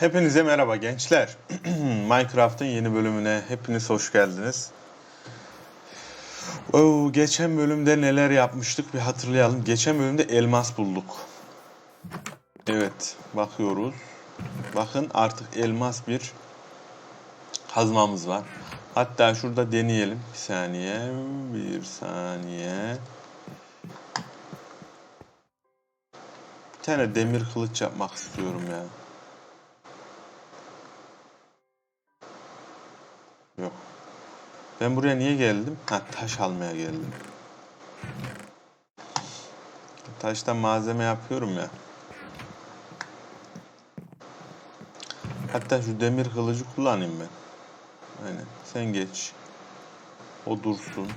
Hepinize merhaba gençler. Minecraft'ın yeni bölümüne hepiniz hoş geldiniz. Oo, geçen bölümde neler yapmıştık bir hatırlayalım. Geçen bölümde elmas bulduk. Evet, bakıyoruz. Bakın artık elmas bir kazmamız var. Hatta şurada deneyelim. Bir saniye, bir saniye. Bir tane demir kılıç yapmak istiyorum ya. Ben buraya niye geldim? Ha taş almaya geldim. Taştan malzeme yapıyorum ya. Hatta şu demir kılıcı kullanayım ben. Aynen. Sen geç. O dursun.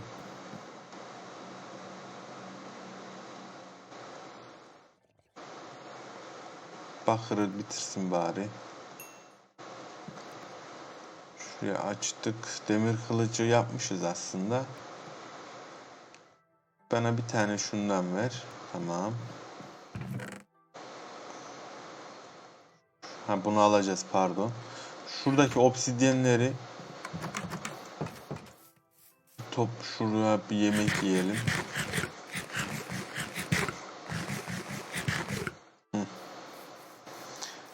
Bakırı bitirsin bari. Şuraya açtık. Demir kılıcı yapmışız aslında. Bana bir tane şundan ver. Tamam. Ha bunu alacağız pardon. Şuradaki obsidyenleri top şuraya bir yemek yiyelim.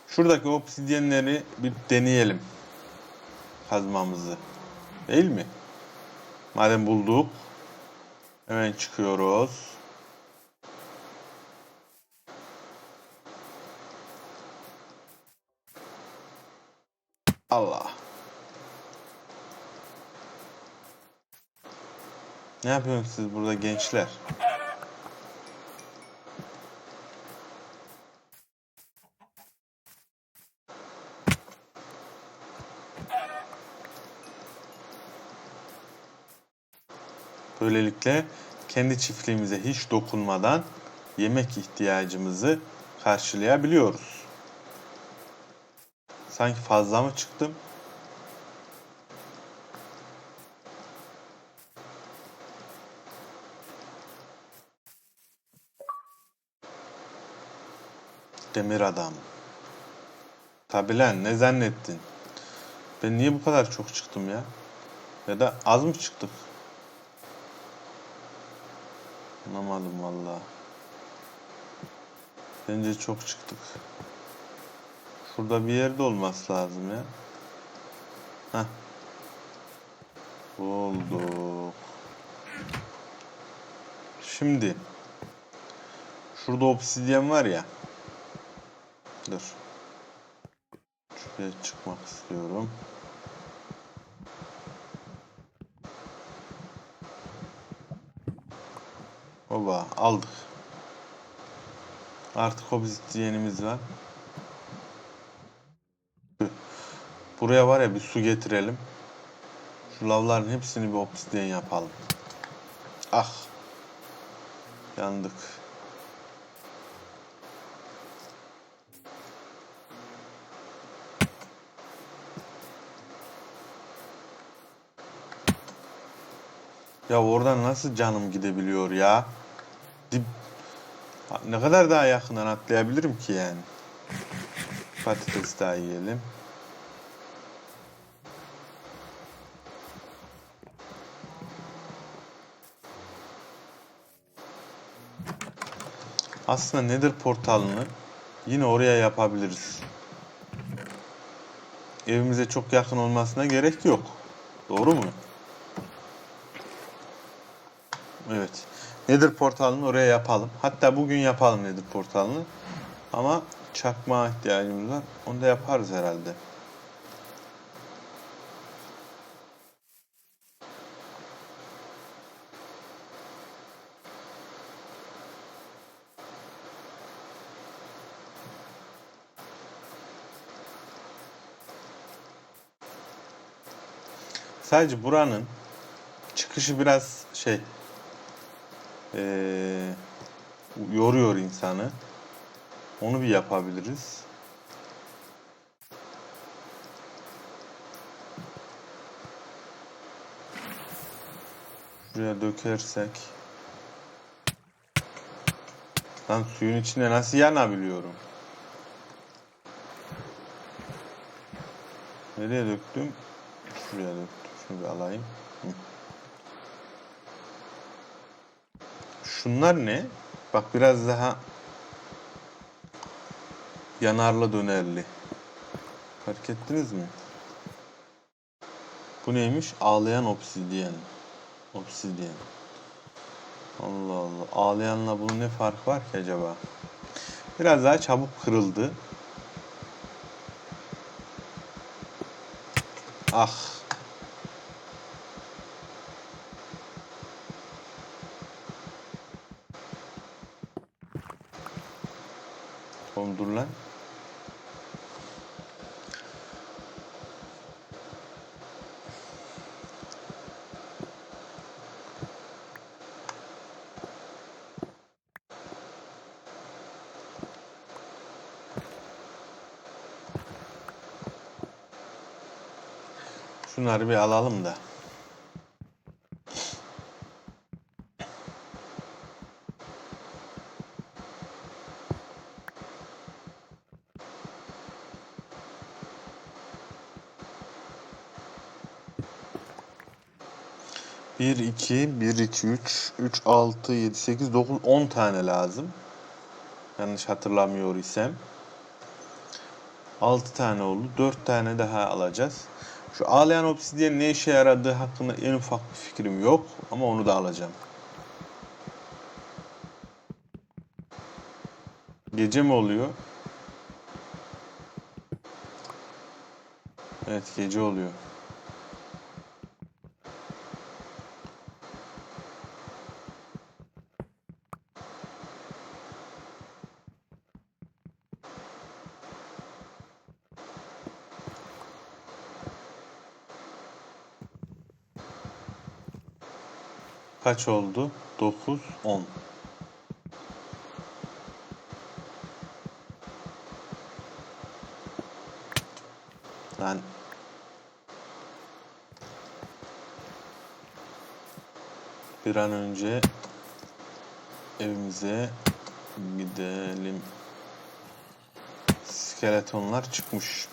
Şuradaki obsidyenleri bir deneyelim kazmamızı. Değil mi? Madem bulduk. Hemen çıkıyoruz. Allah. Ne yapıyorsunuz siz burada gençler? Böylelikle kendi çiftliğimize hiç dokunmadan yemek ihtiyacımızı karşılayabiliyoruz. Sanki fazla mı çıktım? Demir adam. Tabi lan ne zannettin? Ben niye bu kadar çok çıktım ya? Ya da az mı çıktık? Anlamadım valla. Bence çok çıktık. Şurada bir yerde olması lazım ya. Heh. Bulduk. Şimdi. Şurada obsidyen var ya. Dur. Şuraya çıkmak istiyorum. Oba aldık. Artık obsidyenimiz var. Buraya var ya bir su getirelim. Şu lavların hepsini bir obsidyen yapalım. Ah. Yandık. Ya oradan nasıl canım gidebiliyor ya? Dip... Ne kadar daha yakından atlayabilirim ki yani? Patates daha yiyelim. Aslında Nether portalını yine oraya yapabiliriz. Evimize çok yakın olmasına gerek yok. Doğru mu? Nether portalını oraya yapalım. Hatta bugün yapalım Nether portalını. Ama çakma ihtiyacımız var. Onu da yaparız herhalde. Sadece buranın çıkışı biraz şey ee, yoruyor insanı. Onu bir yapabiliriz. Şuraya dökersek. Lan suyun içinde nasıl yanabiliyorum? Nereye döktüm? Şuraya döktüm. Şunu bir alayım. Hı. Şunlar ne? Bak biraz daha yanarlı dönerli. Fark ettiniz mi? Bu neymiş? Ağlayan obsidyen. Obsidyen. Allah Allah. Ağlayanla bunun ne fark var ki acaba? Biraz daha çabuk kırıldı. Ah. Dur lan. Şunları bir alalım da. Bir, iki, bir, iki, üç, üç, altı, yedi, sekiz, dokuz, on tane lazım. Yanlış hatırlamıyor isem. 6 tane oldu. 4 tane daha alacağız. Şu ağlayan obsidyen ne işe yaradığı hakkında en ufak bir fikrim yok. Ama onu da alacağım. Gece mi oluyor? Evet gece oluyor. Kaç oldu? 9, 10. Lan bir an önce evimize gidelim. Skeletonlar çıkmış.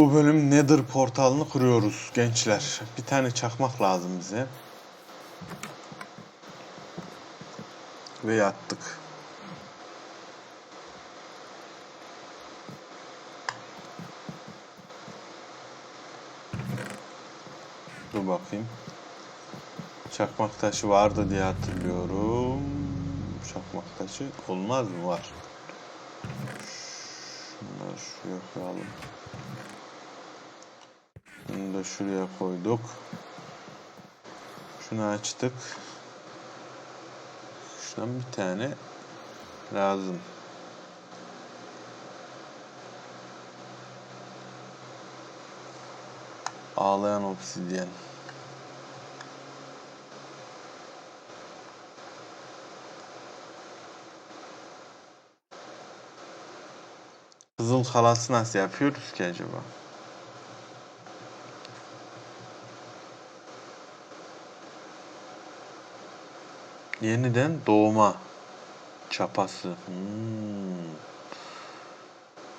Bu bölüm Nether portalını kuruyoruz gençler. Bir tane çakmak lazım bize. Ve yattık. Dur bakayım. Çakmak taşı vardı diye hatırlıyorum. Çakmak taşı olmaz mı? Var. Şunları şuraya koyalım. Bunu da şuraya koyduk. Şunu açtık. Şundan bir tane lazım. Ağlayan obsidyen. Kızıl halası nasıl yapıyoruz ki acaba? Yeniden doğma çapası. Hmm.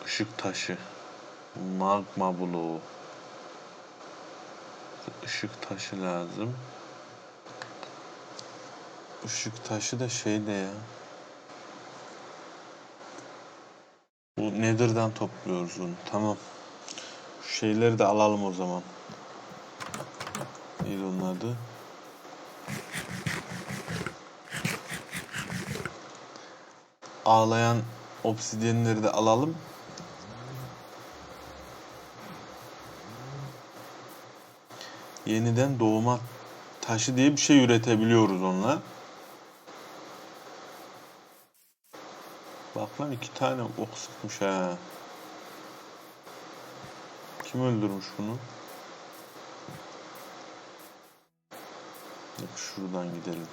Işık taşı. Magma bloğu. Işık taşı lazım. Işık taşı da şeyde ya. Bu Nether'dan topluyoruz onu. Tamam. Şu şeyleri de alalım o zaman. Neydi onun adı? Ağlayan obsidyenleri de alalım. Yeniden doğma taşı diye bir şey üretebiliyoruz onunla. Bak lan iki tane ok sıkmış ha. Kim öldürmüş bunu? Şuradan gidelim.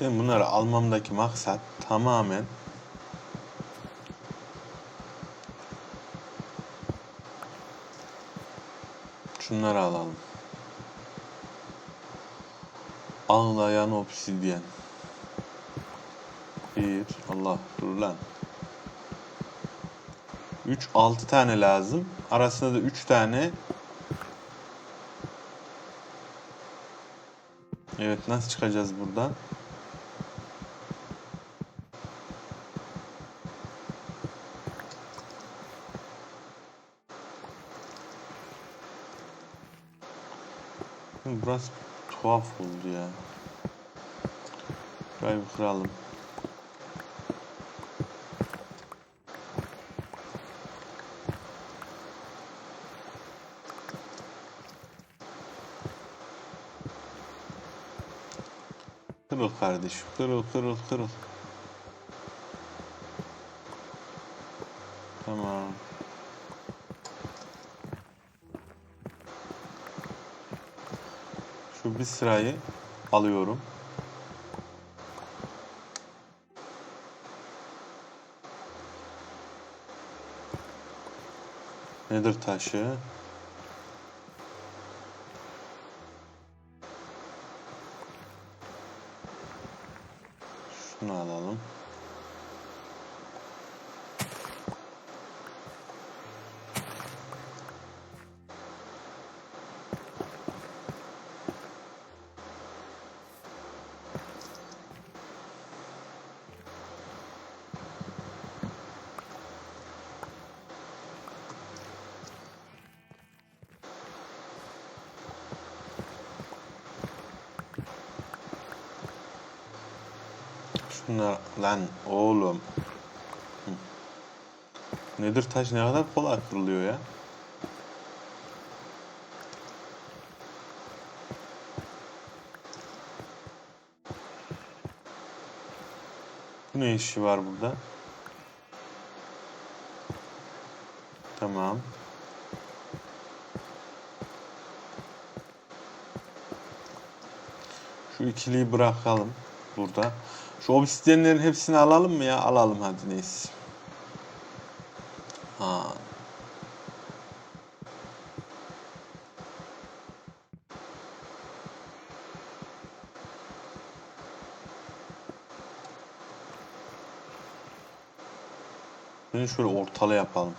Ben bunları almamdaki maksat tamamen şunları alalım. Ağlayan obsidyen. Bir, Allah dur lan. 3 6 tane lazım. Arasında da 3 tane Evet nasıl çıkacağız buradan? Burası tuhaf oldu ya. Şurayı bir kıralım. Kırıl kardeşim. Kırıl kırıl kırıl. Tamam. Şu bir sırayı alıyorum. Nedir taşı? Şunlar lan oğlum. Nedir taş ne kadar kolay kırılıyor ya. Bu ne işi var burada? Tamam. Şu ikiliyi bırakalım burada. Şu obsidyenlerin hepsini alalım mı ya? Alalım hadi neyse. Ha. Bunu şöyle ortala yapalım.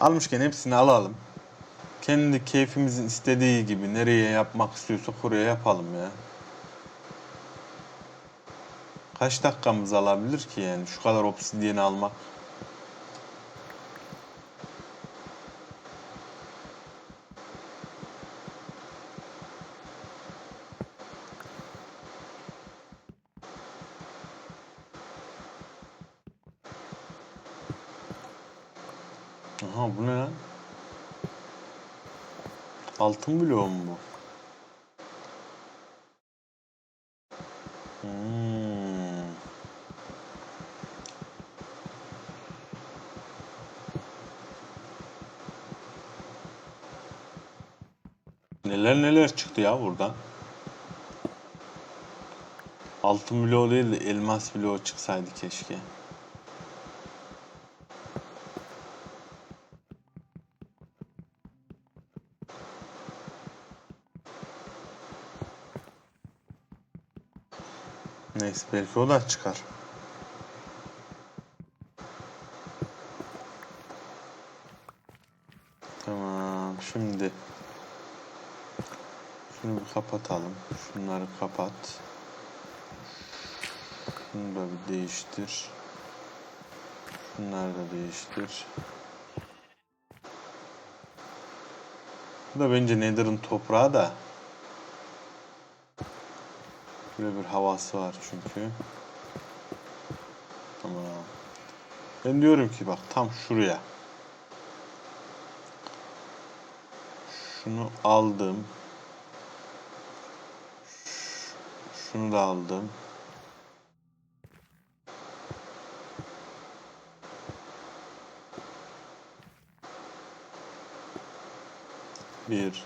Almışken hepsini alalım. Kendi keyfimizin istediği gibi nereye yapmak istiyorsak oraya yapalım ya. Kaç dakikamız alabilir ki yani şu kadar obsidiyeni almak? Aha bu ne lan? Altın bloğu mu? Hmm. Neler neler çıktı ya buradan. Altın bloğu değil de elmas bloğu çıksaydı keşke. Neyse belki o da çıkar. Tamam şimdi şunu bir kapatalım. Şunları kapat. Şunu da bir değiştir. Şunları da değiştir. Bu da bence Nether'ın toprağı da. Böyle bir havası var çünkü. Tamam. Ben diyorum ki bak tam şuraya. Şunu aldım. Şunu da aldım. Bir.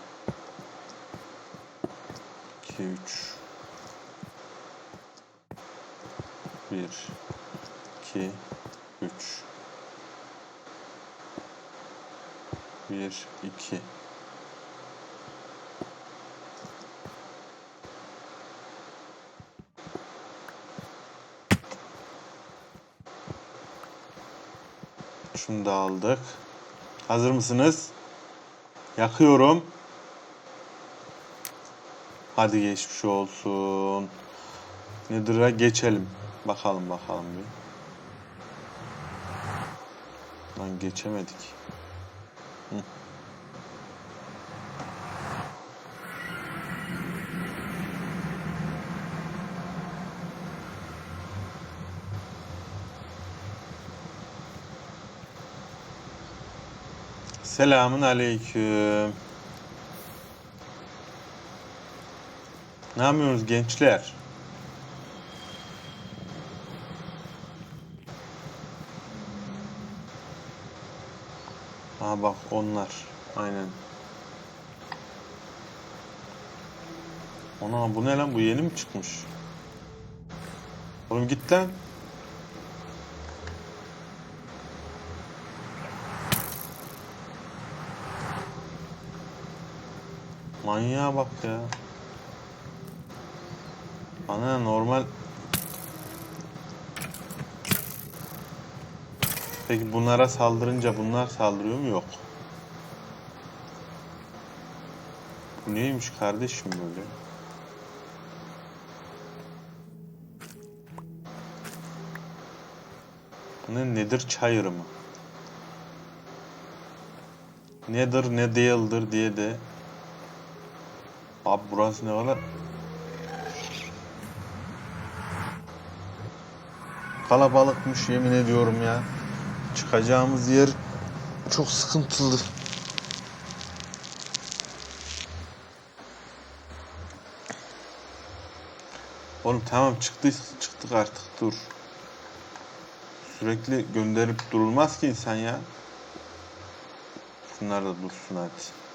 iki, üç. Bir. iki, üç. Bir, iki. Şunu da aldık. Hazır mısınız? Yakıyorum. Hadi geçmiş olsun. Nether'a geçelim. Bakalım bakalım bir. Lan geçemedik. Hı. Selamun aleyküm. Ne yapıyorsunuz gençler? Bak onlar. Aynen. Ona bu ne lan? Bu yeni mi çıkmış? Oğlum git lan. Manyağa bak ya. Ana normal. Peki bunlara saldırınca bunlar saldırıyor mu? Yok. Bu neymiş kardeşim böyle? Ne nedir çayırı mı? Nedir ne değildir diye de Abi burası ne kadar? Kalabalıkmış yemin ediyorum ya. Çıkacağımız yer çok sıkıntılı. Oğlum tamam çıktık çıktık artık dur. Sürekli gönderip durulmaz ki insan ya. Şunlar da dursun hadi.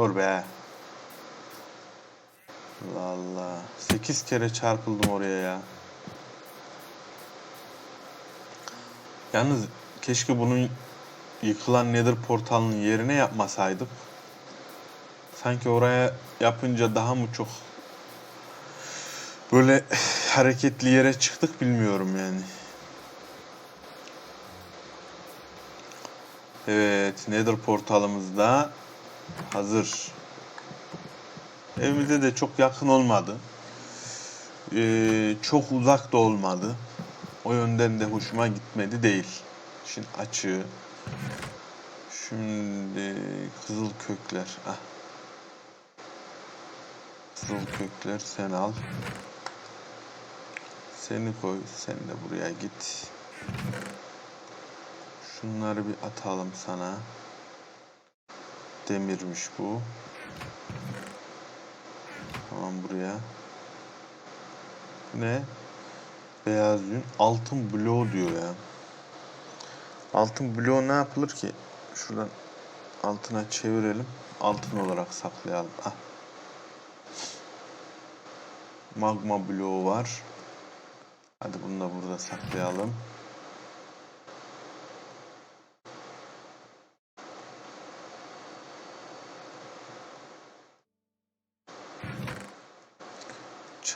Dur be. Allah. 8 kere çarpıldım oraya ya. Yalnız keşke bunun yıkılan Nether portalının yerine yapmasaydık. Sanki oraya yapınca daha mı çok böyle hareketli yere çıktık bilmiyorum yani. Evet, Nether portalımız da hazır. Evimize de çok yakın olmadı. Ee, çok uzak da olmadı. O yönden de hoşuma gitmedi değil. Şimdi açığı. Şimdi kızıl kökler. Ah. Kızıl kökler sen al. Seni koy. Sen de buraya git. Şunları bir atalım sana. Demirmiş bu. Tamam buraya. Ne? Beyaz yün. Altın bloğu diyor ya. Altın bloğu ne yapılır ki? Şuradan altına çevirelim. Altın olarak saklayalım. Ah. Magma bloğu var. Hadi bunu da burada saklayalım.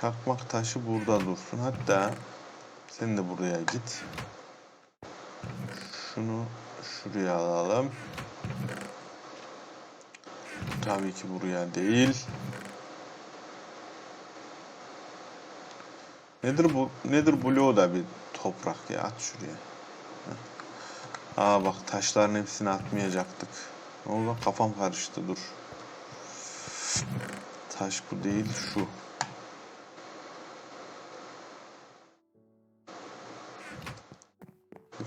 Çakmak taşı burada dursun. Hatta sen de buraya git. Şunu şuraya alalım. Tabii ki buraya değil. Nedir bu? Nedir bloğu da bir toprak ya at şuraya. Heh. Aa bak taşların hepsini atmayacaktık. Ne oldu? Kafam karıştı dur. Taş bu değil şu.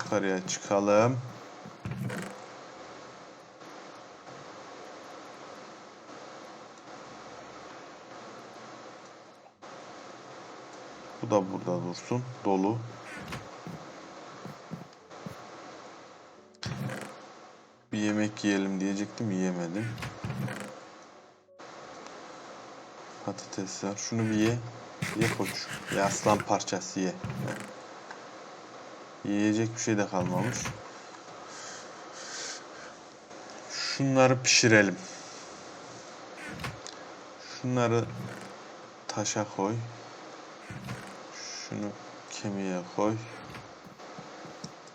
Yukarıya çıkalım. Bu da burada dursun. Dolu. Bir yemek yiyelim diyecektim yiyemedim. Patates var. Şunu bir ye. Ye koç. Ye aslan parçası ye. Yiyecek bir şey de kalmamış. Şunları pişirelim. Şunları taşa koy. Şunu kemiğe koy.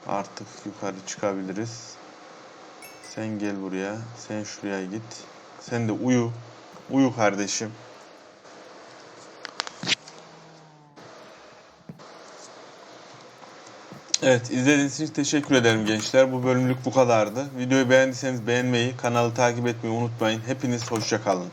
Artık yukarı çıkabiliriz. Sen gel buraya. Sen şuraya git. Sen de uyu. Uyu kardeşim. Evet izlediğiniz için teşekkür ederim gençler. Bu bölümlük bu kadardı. Videoyu beğendiyseniz beğenmeyi, kanalı takip etmeyi unutmayın. Hepiniz hoşça kalın.